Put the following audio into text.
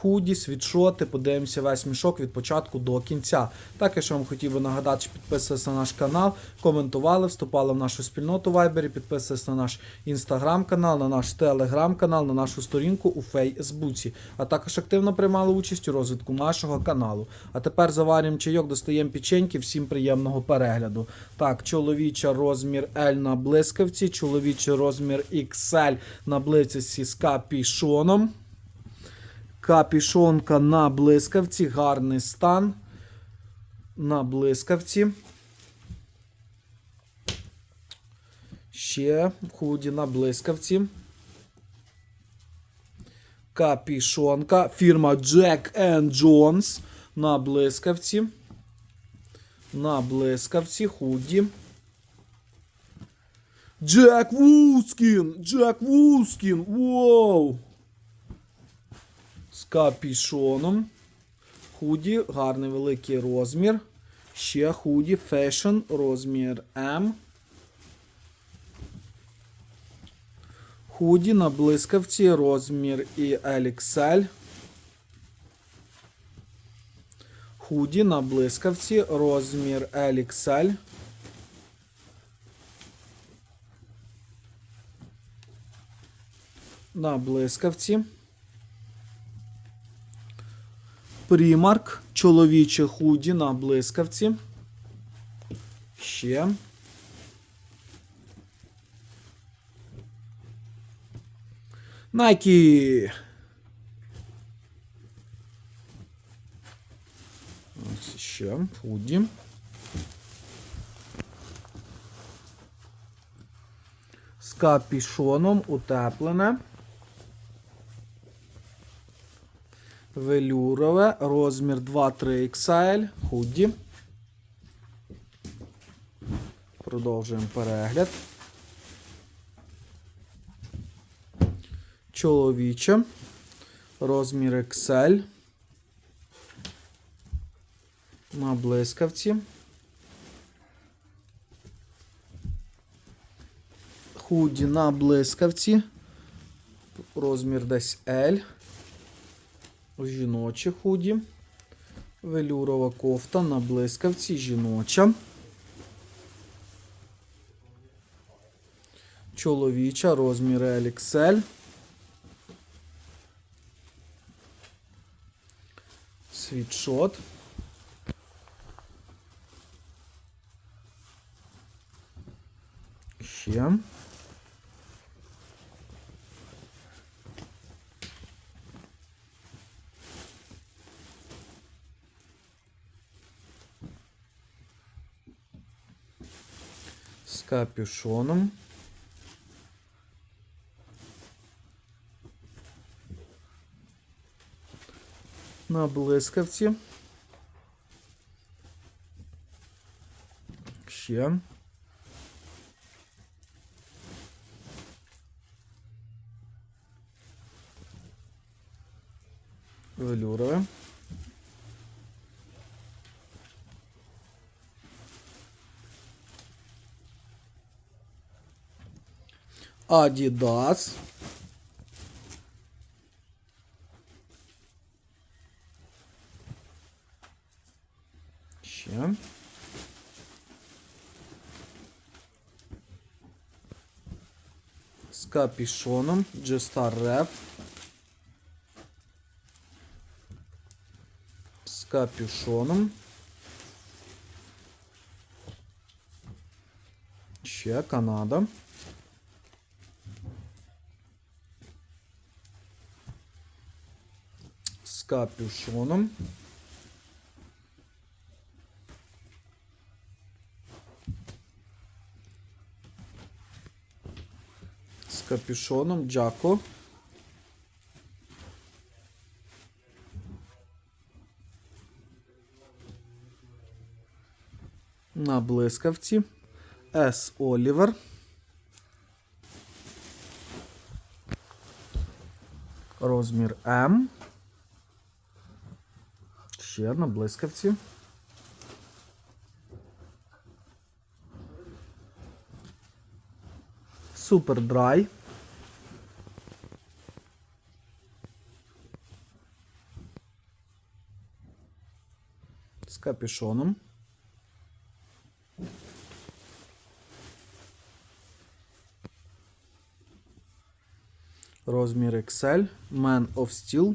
худі, світшоти. Подивимося весь мішок від початку до кінця. Також я вам хотів би нагадати, що підписувались на наш канал, коментували, вступали в нашу спільноту Viber, підписувались на наш інстаграм-канал, на наш телеграм-канал, на нашу сторінку у Фейсбуці, а також активно приймали участь у розвитку нашого каналу. А тепер заварюємо чайок, достаємо печеньки, всім приємного перегляду. Так, чоловіча розмір L на блискавці, чоловічий розмір XL на блискавці з капішоном. Капішонка на блискавці, гарний стан. На блискавці. Ще худі на блискавці. Капішонка. Фірма Jack and Jones на блискавці. На блискавці худі. Джек Вускін! Джек Вускін! Воу! З капішоном. Худі, гарний великий розмір. Ще худі фешн, розмір М. Худі на блискавці, розмір і LXL. Худі на блискавці, розмір LXL. На блискавці. Примарк, чоловіче худі на блискавці. Ще. Ось ще худі. З капішоном утеплене. Велюрове, розмір 2-3 XL, худі. Продовжуємо перегляд. Чоловіче, розмір XL. На блискавці. Худі на блискавці. Розмір десь L жіноче худі. Велюрова кофта на блискавці жіноча. Чоловіча розмір LXL. Світшот. Ще. Капюшоном. На блискавці. Ще. Велюрове. Adidas. Ще. З капішоном G-Star Rep. З капюшоном. Ще Канада. Капюшоном. З капюшоном Джако. На блискавці. С. Олівер. Розмір М. ще на блискавці. Супер драй. З капюшоном. Розмір XL, Man of Steel,